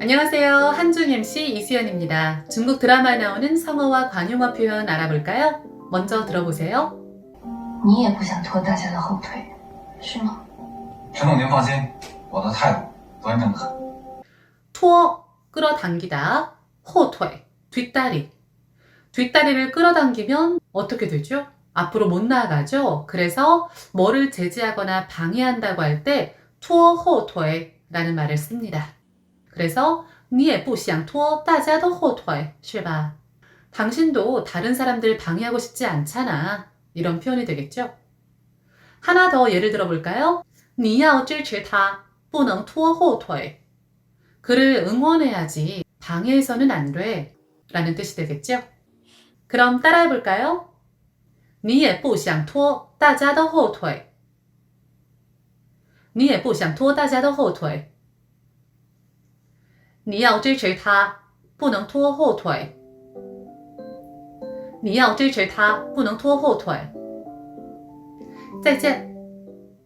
안녕하세요. 한중 MC 이수연입니다. 중국 드라마에 나오는 성어와 관용어 표현 알아볼까요? 먼저 들어보세요. 你也不想拖大家的后腿，是吗？陈总您放心，我的态度端正的很。 투어 끌어당기다, 호퇴 뒷다리. 뒷다리를 끌어당기면 어떻게 되죠? 앞으로 못 나아가죠. 그래서 뭐를 제지하거나 방해한다고 할 때 투어 호퇴라는 말을 씁니다. 그래서 你也不想拖大家的后腿是吧? 당신도 다른 사람들 방해하고 싶지 않잖아. 이런 표현이 되겠죠? 하나 더 예를 들어볼까요? 你要支持他不能拖后腿 그를 응원해야지 방해해서는 안 돼. 라는 뜻이 되겠죠? 그럼 따라해볼까요? 你也不想拖大家的后腿。你也不想拖大家的后腿。 你要支持他，不能拖后腿。你要支持他，不能拖后腿。再见。